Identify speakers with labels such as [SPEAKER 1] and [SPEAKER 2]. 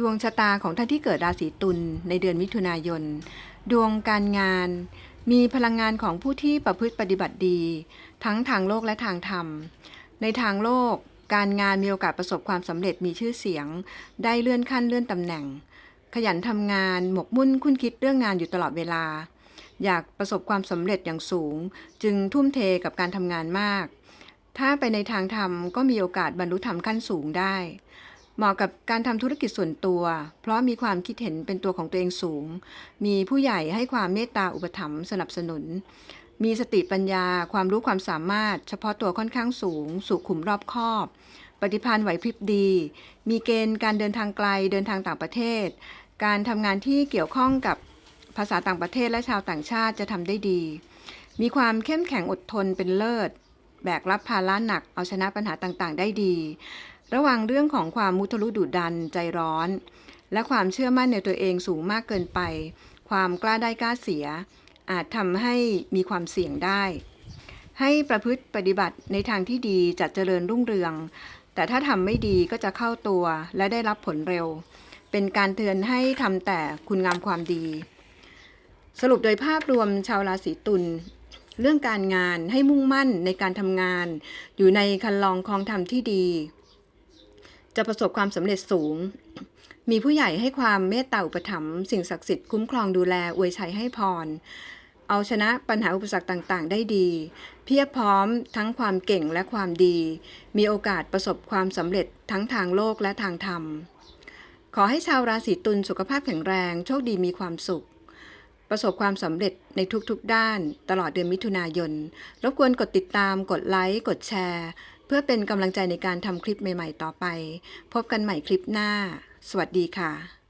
[SPEAKER 1] ดวงชะตาของท่านที่เกิดราศีตุลในเดือนมิถุนายน ดวงการงาน มีพลังงานของผู้ที่ประพฤติปฏิบัติดี ทั้งทางโลกและทางธรรม ในทางโลก การงานมีโอกาสประสบความสำเร็จมีชื่อเสียง ได้เลื่อนขั้นเลื่อนตำแหน่ง ขยันทำงานหมกมุ่นคุ้นคิดเรื่องงานอยู่ตลอดเวลา อยากประสบความสำเร็จอย่างสูง จึงทุ่มเทกับการทำงานมาก ถ้าไปในทางธรรมก็มีโอกาสบรรลุธรรมขั้นสูงได้ เหมาะกับการทำธุรกิจส่วนตัว เพราะมีความคิดเห็นเป็นตัวของตัวเองสูง มีผู้ใหญ่ให้ความเมตตาอุปถัมภ์สนับสนุน มีสติปัญญา ความรู้ความสามารถ เฉพาะตัวค่อนข้างสูง สุขุมรอบคอบ ปฏิภาณไหวพริบดี มีเกณฑ์การเดินทางไกลเดินทางต่างประเทศ การทำงานที่เกี่ยวข้องกับภาษาต่างประเทศและชาวต่างชาติจะทำได้ดี มีความเข้มแข็งอดทนเป็นเลิศ แบกรับภาระหนักเอาชนะปัญหาต่างๆ ได้ดี ระวังเรื่องของความมุทะลุดุดันใจร้อน และความเชื่อมั่นในตัวเองสูงมากเกินไป ความกล้าได้กล้าเสีย อาจทำให้มีความเสี่ยงได้ ให้ประพฤติปฏิบัติในทางที่ดีจัดเจริญรุ่งเรือง แต่ถ้าทำไม่ดีก็จะเข้าตัวและได้รับผลเร็ว เป็นการเตือนให้ทำแต่คุณงามความดี สรุปโดยภาพรวมชาวราศีตุลเรื่องการงานให้มุ่งมั่นในการทำงาน อยู่ในคันลองคลองธรรมที่ดี จะประสบความสำเร็จสูง มีผู้ใหญ่ให้ความเมตตาอุปถัมภ์สิ่งศักดิ์สิทธิ์คุ้มครองดูแลอวยชัยให้พร เอาชนะปัญหาอุปสรรคต่างๆ ได้ดี เพียบพร้อมทั้งความเก่งและความดี มีโอกาสประสบความสำเร็จทั้งทางโลกและทางธรรม ขอให้ชาวราศีตุลสุขภาพแข็งแรง โชคดีมีความสุขประสบความสำเร็จในทุกๆด้านตลอดเดือนมิถุนายน รบกวนกดติดตาม กดไลค์ กดแชร์ เพื่อเป็นกำลังใจในการทำคลิปใหม่ ๆ ต่อไป พบกันใหม่คลิปหน้า สวัสดีค่ะ